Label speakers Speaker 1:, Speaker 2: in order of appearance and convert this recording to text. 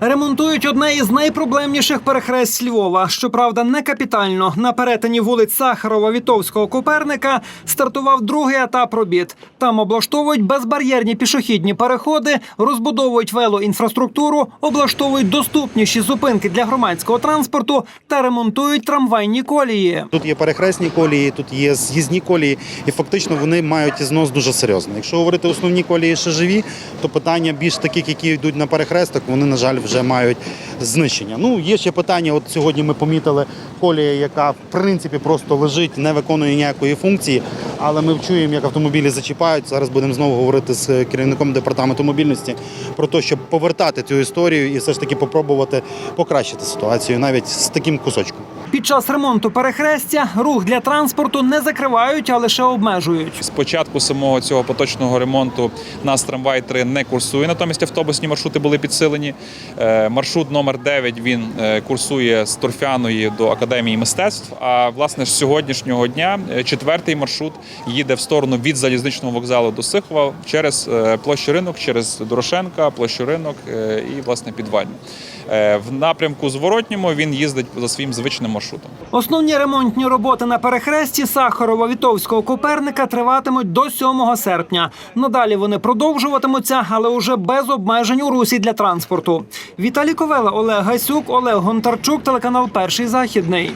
Speaker 1: Ремонтують одне із найпроблемніших перехрест Львова. Щоправда, не капітально. На перетині вулиць Сахарова, Вітовського, Коперника стартував другий етап робіт. Там облаштовують безбар'єрні пішохідні переходи, розбудовують велоінфраструктуру, облаштовують доступніші зупинки для громадського транспорту та ремонтують трамвайні колії.
Speaker 2: Тут є перехресні колії, тут є з'їзні колії, і фактично вони мають ізнос дуже серйозний. Якщо говорити основні колії ще живі, то питання більш таких, які йдуть на перехресток, вони, на жаль, вже мають знищення. Ну, є ще питання. От сьогодні ми помітили колія, яка в принципі просто лежить, не виконує ніякої функції. Але ми чуємо, як автомобілі зачіпають. Зараз будемо знову говорити з керівником департаменту мобільності про те, щоб повертати цю історію і все ж таки попробувати покращити ситуацію навіть з таким кусочком.
Speaker 1: Під час ремонту перехрестя рух для транспорту не закривають, а лише обмежують.
Speaker 3: З початку самого цього поточного ремонту нас трамвай 3 не курсує, натомість автобусні маршрути були підсилені. Е, Маршрут номер 9 він е, курсує з Торфяної до Академії мистецтв. А власне з сьогоднішнього дня е, четвертий маршрут їде в сторону від залізничного вокзалу до Сихова через площу ринок, через Дорошенка, площу ринок і власне підвальну. В напрямку зворотньому він їздить за своїм звичним маршрутом.
Speaker 1: Основні ремонтні роботи на перехресті Сахарова-Вітовського Коперника триватимуть до 7 серпня. Надалі вони продовжуватимуться, але уже без обмежень у русі для транспорту. Віталій Ковела, Олег Гайсюк, Олег Гонтарчук, телеканал Перший західний.